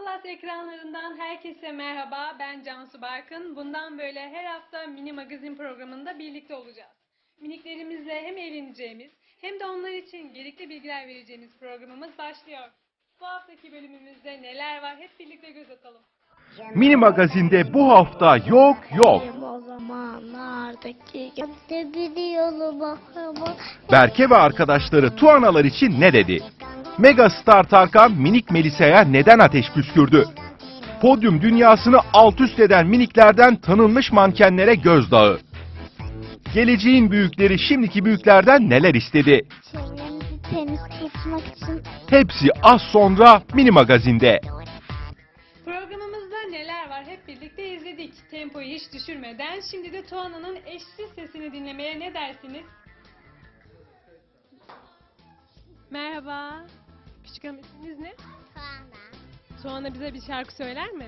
Plus ekranlarından herkese merhaba. Ben Cansu Barkın. Bundan böyle her hafta mini magazin programında birlikte olacağız. Miniklerimizle hem eğleneceğimiz hem de onlar için gerekli bilgiler vereceğimiz programımız başlıyor. Bu haftaki bölümümüzde neler var hep birlikte göz atalım. Mini magazinde bu hafta yok yok. Berke ve arkadaşları Tuanalar için ne dedi? Megastar Tarkan minik Melisa'ya neden ateş püskürdü? Podyum dünyasını alt üst eden miniklerden tanınmış mankenlere gözdağı. Geleceğin büyükleri şimdiki büyüklerden neler istedi? Hepsi az sonra mini magazinde. Tempoyu hiç düşürmeden şimdi de Tuana'nın eşsiz sesini dinlemeye ne dersiniz? Merhaba. Küçük hanım isminiz ne? Tuana bize bir şarkı söyler mi?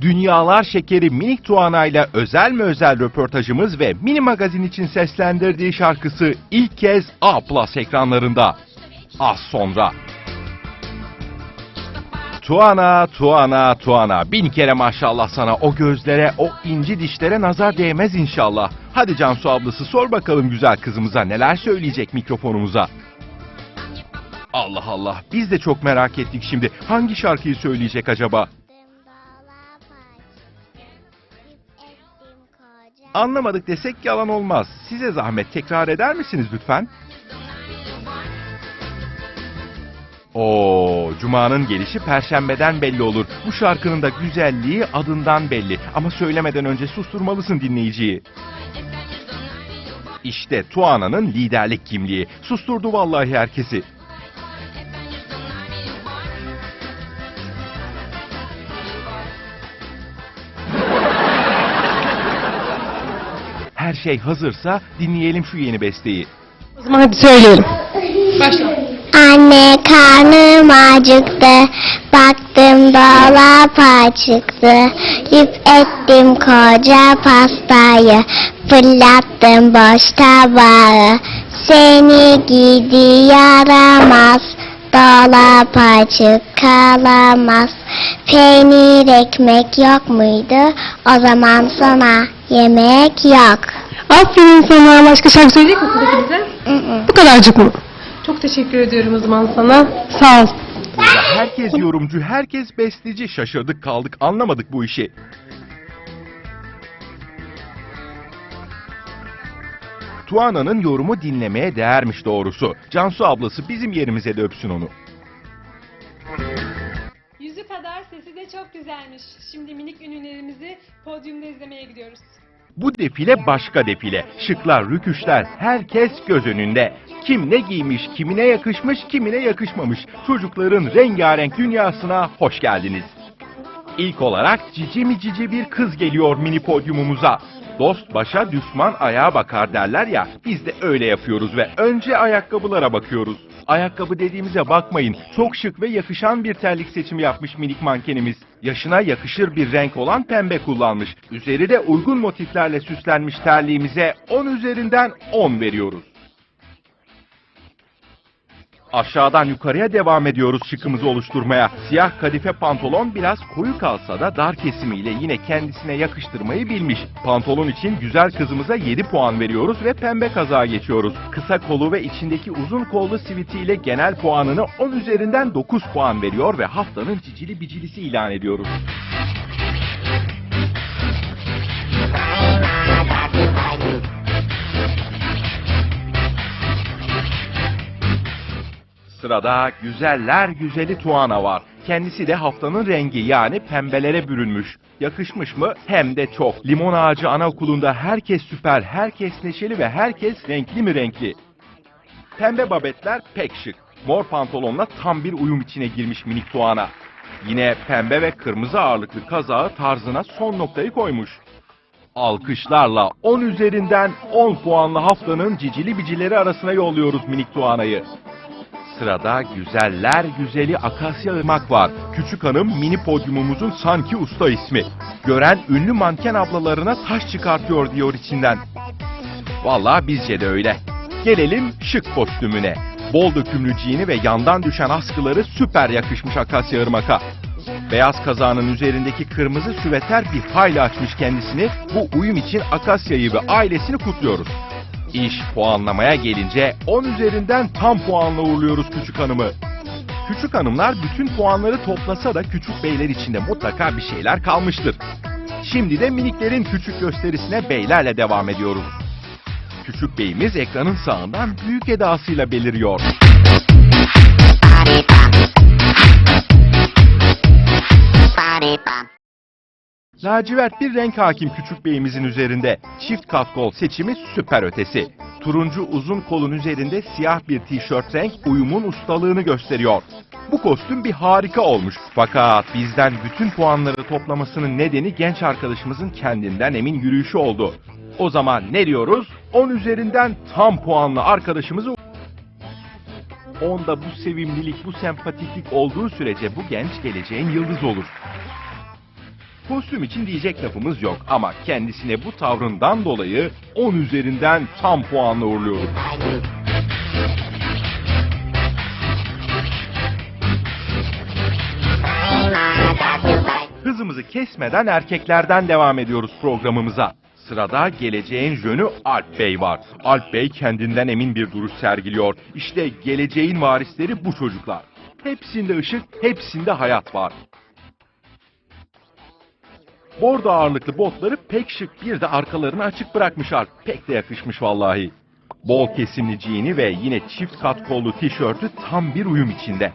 Dünyalar şekeri minik Tuana ile özel mi özel röportajımız ve mini magazin için seslendirdiği şarkısı ilk kez A Plus ekranlarında. Az sonra. Tuana, Tuana, Tuana. Bin kere maşallah sana o gözlere, o inci dişlere nazar değmez inşallah. Hadi Cansu ablası sor bakalım güzel kızımıza neler söyleyecek mikrofonumuza. Allah Allah biz de çok merak ettik şimdi. Hangi şarkıyı söyleyecek acaba? Anlamadık desek yalan olmaz. Size zahmet tekrar eder misiniz lütfen? Oo, Cuma'nın gelişi perşembeden belli olur. Bu şarkının da güzelliği adından belli. Ama söylemeden önce susturmalısın dinleyiciyi. İşte Tuana'nın liderlik kimliği. Susturdu vallahi herkesi. Her şey hazırsa dinleyelim şu yeni besteyi. O zaman hadi söyleyelim. Başla. Anne karnım acıktı. Baktım dolap açıktı Yük ettim koca pastayı. Fırlattım boş tabağı. Seni gidi yaramaz. Dolap açık kalamaz. Peynir ekmek yok muydu? O zaman sana yemek yok. Aferin sana. Başka şarkı söyleyecek misin? Peki bize? Bu kadarcık mı? Çok teşekkür ediyorum o zaman sana. Sağ ol. Burada herkes yorumcu, herkes besteci. Şaşırdık kaldık anlamadık bu işi. Tuana'nın yorumu dinlemeye değermiş doğrusu. Cansu ablası bizim yerimize de öpsün onu. Yüzü kadar sesi de çok güzelmiş. Şimdi minik ünlülerimizi podyumda izlemeye gidiyoruz. Bu defile başka defile. Şıklar, rüküşler, herkes göz önünde. Kim ne giymiş, kimine yakışmış, kimine yakışmamış. Çocukların rengarenk dünyasına hoş geldiniz. İlk olarak cici mi cici bir kız geliyor mini podyumumuza. Dost başa düşman ayağa bakar derler ya, biz de öyle yapıyoruz ve önce ayakkabılara bakıyoruz. Ayakkabı dediğimize bakmayın, çok şık ve yakışan bir terlik seçimi yapmış minik mankenimiz. Yaşına yakışır bir renk olan pembe kullanmış. Üzeri de uygun motiflerle süslenmiş terliğimize 10 üzerinden 10 veriyoruz. Aşağıdan yukarıya devam ediyoruz şıkımızı oluşturmaya. Siyah kadife pantolon biraz koyu kalsa da dar kesimiyle yine kendisine yakıştırmayı bilmiş. Pantolon için güzel kızımıza 7 puan veriyoruz ve pembe kazağa geçiyoruz. Kısa kolu ve içindeki uzun kollu sivitiyle genel puanını 10 üzerinden 9 puan veriyor ve haftanın cicili bicilisi ilan ediyoruz. Sırada güzeller güzeli Tuana var. Kendisi de haftanın rengi yani pembelere bürünmüş. Yakışmış mı? Hem de çok. Limon Ağacı Anaokulu'nda herkes süper, herkes neşeli ve herkes renkli mi renkli. Pembe babetler pek şık. Mor pantolonla tam bir uyum içine girmiş minik Tuana. Yine pembe ve kırmızı ağırlıklı kazağı tarzına son noktayı koymuş. Alkışlarla 10 üzerinden 10 puanla haftanın cicili bicileri arasına yolluyoruz minik Tuana'yı. Sırada güzeller güzeli Akasya Irmak var. Küçük hanım mini podyumumuzun sanki usta ismi. Gören ünlü manken ablalarına taş çıkartıyor diyor içinden. Vallahi bizce de öyle. Gelelim şık kostümüne. Bol dökümlü cini ve yandan düşen askıları süper yakışmış Akasya Irmak'a. Beyaz kazağının üzerindeki kırmızı süveter bir hayli açmış kendisini. Bu uyum için Akasya'yı ve ailesini kutluyoruz. İş puanlamaya gelince 10 üzerinden tam puanla uğurluyoruz küçük hanımı. Küçük hanımlar bütün puanları toplasa da küçük beyler içinde mutlaka bir şeyler kalmıştır. Şimdi de miniklerin küçük gösterisine beylerle devam ediyoruz. Küçük beyimiz ekranın sağından büyük edasıyla beliriyor. Lacivert bir renk hakim küçük beyimizin üzerinde. Çift kat kol seçimi süper ötesi. Turuncu uzun kolun üzerinde siyah bir tişört renk uyumun ustalığını gösteriyor. Bu kostüm bir harika olmuş. Fakat bizden bütün puanları toplamasının nedeni genç arkadaşımızın kendinden emin yürüyüşü oldu. O zaman ne diyoruz? 10 üzerinden tam puanlı arkadaşımızı Onda bu sevimlilik, bu sempatiklik olduğu sürece bu genç geleceğin yıldızı olur. Kostüm için diyecek lafımız yok ama kendisine bu tavrından dolayı 10 üzerinden tam puanla uğurluyoruz. Hızımızı kesmeden erkeklerden devam ediyoruz programımıza. Sırada geleceğin jönü Alp Bey var. Alp Bey kendinden emin bir duruş sergiliyor. İşte geleceğin varisleri bu çocuklar. Hepsinde ışık, hepsinde hayat var. Bordo ağırlıklı botları pek şık bir de arkalarını açık bırakmış Alp. Pek de yakışmış vallahi. Bol kesimli jean'i ve yine çift kat kollu tişörtü tam bir uyum içinde.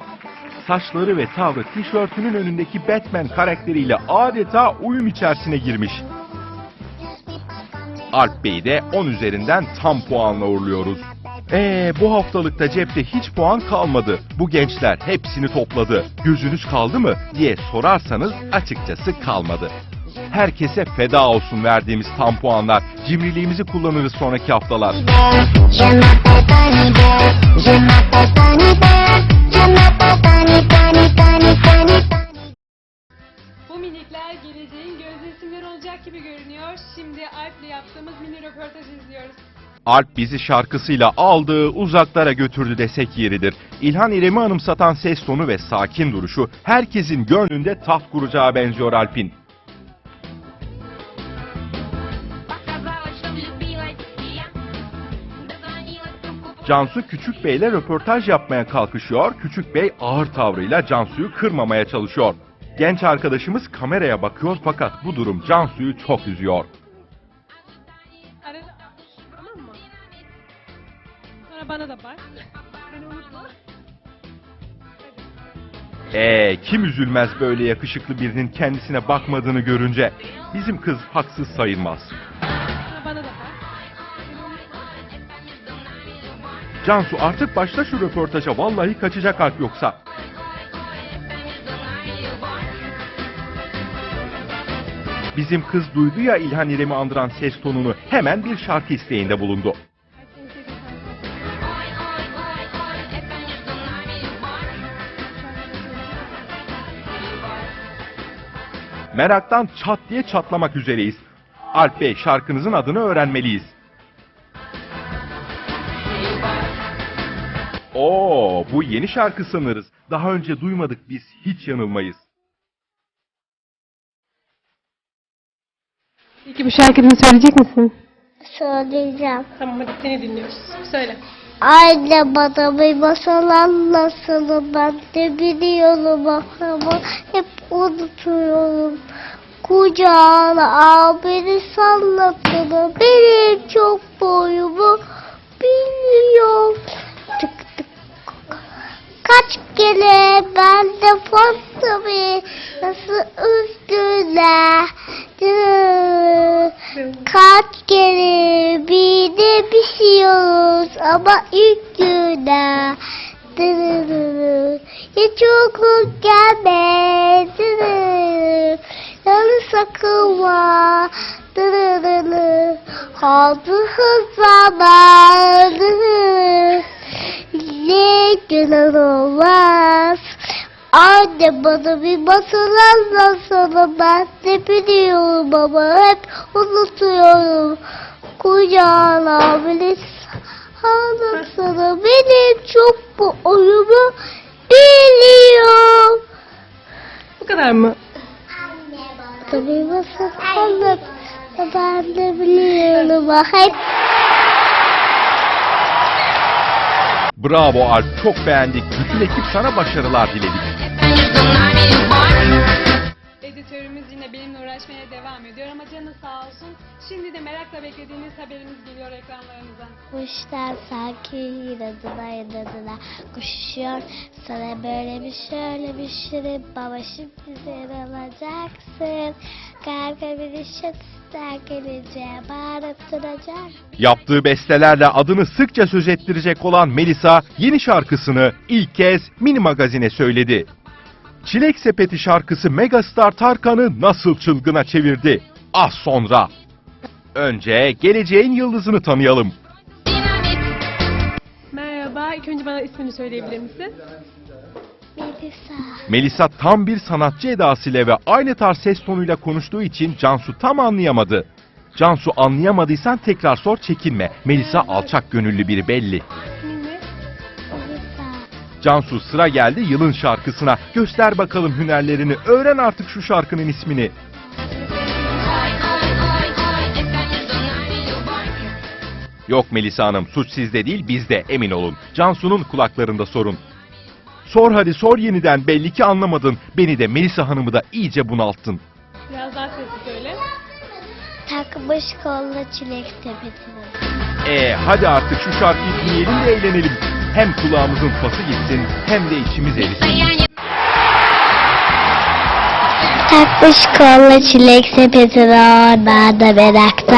Saçları ve tavrı tişörtünün önündeki Batman karakteriyle adeta uyum içerisine girmiş. Alp Bey'i de 10 üzerinden tam puanla uğurluyoruz. Ee, bu haftalıkta cepte hiç puan kalmadı. Bu gençler hepsini topladı. Gözünüz kaldı mı diye sorarsanız açıkçası kalmadı. Herkese feda olsun verdiğimiz tam puanlar. Cimriliğimizi kullanırız sonraki haftalar. Bu minikler geleceğin göz resimleri olacak gibi görünüyor. Şimdi Alp'le yaptığımız mini röportaj izliyoruz. Alp bizi şarkısıyla aldığı uzaklara götürdü desek yeridir. İlhan İrem'i anımsatan ses tonu ve sakin duruşu herkesin gönlünde taht kuracağı benziyor Alp'in. Cansu Küçük Bey'le röportaj yapmaya kalkışıyor. Küçük Bey ağır tavrıyla Cansu'yu kırmamaya çalışıyor. Genç arkadaşımız kameraya bakıyor fakat bu durum Cansu'yu çok üzüyor. Arada... Ee, kim üzülmez böyle yakışıklı birinin kendisine bakmadığını görünce? Bizim kız haksız sayılmaz. Cansu artık başla şu röportaja vallahi kaçacak Alp yoksa. Bizim kız duydu ya İlhan İrem'i andıran ses tonunu hemen bir şarkı isteğinde bulundu. Meraktan çat diye çatlamak üzereyiz. Alp Bey şarkınızın adını öğrenmeliyiz. Oo, bu yeni şarkı sanırız. Daha önce duymadık biz, hiç yanılmayız. Peki bu şarkını söyleyecek misin? Söyleyeceğim. Tamam hadi seni dinliyoruz. Söyle. Anne bana bir masal anlatsana ben de biliyorum ama hep unutuyorum. Kucağına al beni sallasana benim çok boyumu biliyor. Kaç kere ben de bir nasıl üstüne Kaç kere bir de pişiyoruz ama ilk güne Dırırırı. Hiç uyku gelme Dırırırı. Yanı sakınma Dırırırı. Ne günah olmaz Anne bana bir masal anlatsana ben de biliyorum ama hep unutuyorum. Kucağına bile anlatsana benim çok bu oyunu biliyorum. Bu kadar mı? Tabii olur? Ben de biliyorum. Hep Bravo Alp, çok beğendik. Bütün ekip sana başarılar diledik. Editörümüz yine benimle uğraşmaya devam ediyor ama canı sağ olsun. Şimdi de merakla beklediğiniz haberimiz geliyor ekranlarınıza. Kuşlar sanki inadına inadına koşuyor. Sana böyle bir şöyle bir şirin baba şimdi sen alacaksın. Karga bir ister gelince bağırıp duracak. Yaptığı bestelerle adını sıkça söz ettirecek olan Melisa yeni şarkısını ilk kez Mini Magazin'e söyledi. Çilek Sepeti şarkısı megastar Tarkan'ı nasıl çılgına çevirdi? Az sonra. Önce geleceğin yıldızını tanıyalım. Merhaba, ilk önce bana ismini söyleyebilir misin? Melisa. Melisa tam bir sanatçı edasıyla ve aynı tarz ses tonuyla konuştuğu için Cansu tam anlayamadı. Cansu anlayamadıysan tekrar sor çekinme. Melisa alçak gönüllü biri belli. Melisa. Cansu sıra geldi yılın şarkısına. Göster bakalım hünerlerini. Öğren artık şu şarkının ismini. Yok Melisa Hanım suç sizde değil bizde emin olun. Cansu'nun kulaklarında sorun. Sor hadi sor yeniden belli ki anlamadın. Beni de Melisa Hanım'ı da iyice bunalttın. Biraz daha sesli söyle. Takmış kolla çilek sepetini. Ee hadi artık şu şarkıyı dinleyelim de eğlenelim. Hem kulağımızın pası gitsin hem de içimiz erisin. Takmış kolla çilek sepetini ormanda merakta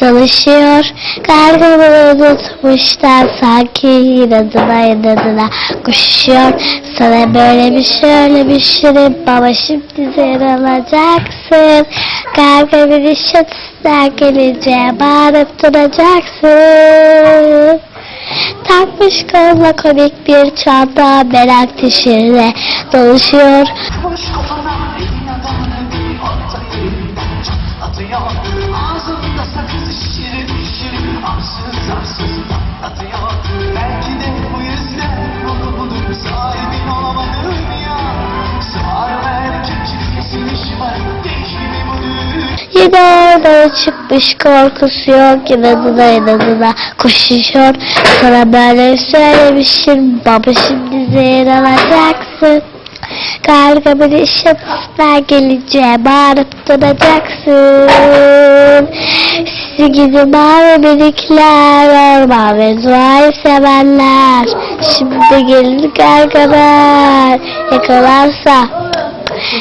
dolaşıyor. Kargaları unutmuşlar sanki inadına inadına koşuyor. Sana böyle bir şöyle bir şirin baba şimdi sen alacaksın. Karga bir ister gelince bağırıp duracaksın. Takmış kolla komik bir çanta merak teşhirle dolaşıyor. Boş kafana Yine oradan çıkmış korkusu yok inadına inadına koşuyor. Sana böyle söylemişim baba şimdi zehir alacaksın. Karga bir işitler gelince bağırıp duracaksın. Sizi gidi mavi birikler, orman ve doğayı sevenler. Şimdi gelir gargalar, yakalarsa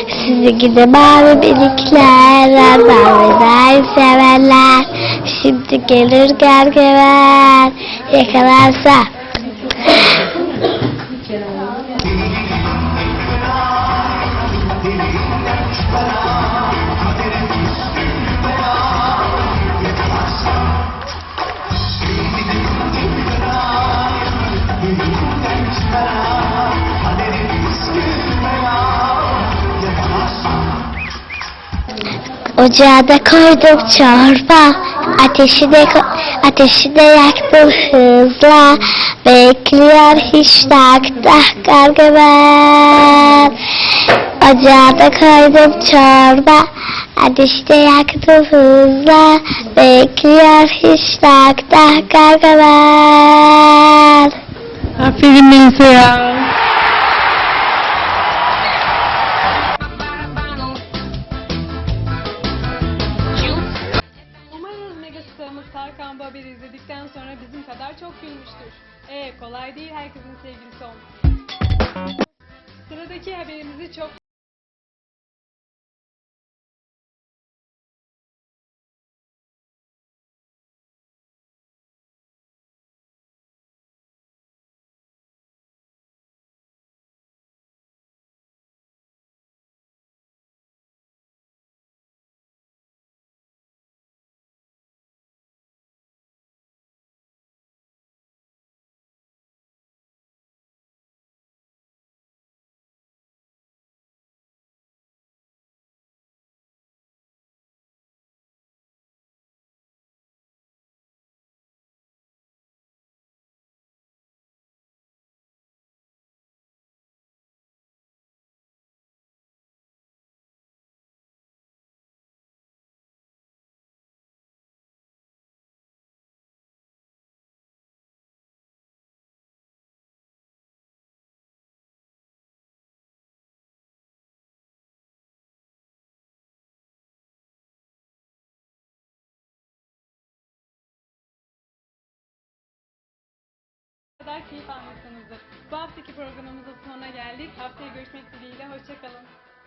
sizi gidi mavi birikler, mavi severler. Şimdi gelir gergever, yakalarsa. Ocağa da koydum çorba. Ateşi de, ateşi de yaktım hızla. Bekliyor hiç takta gargamel. Ocağa da koydum çorba. Ateşi de yaktım hızla. Bekliyor hiç takta gargamel. Aferin Melisa ya. Bu haberi izledikten sonra bizim kadar çok gülmüştür. Ee kolay değil herkesin sevgilisi olmak. Sıradaki haberimizi çok kadar keyif almışsınızdır. Bu haftaki programımızın sonuna geldik. Haftaya görüşmek dileğiyle. Hoşçakalın.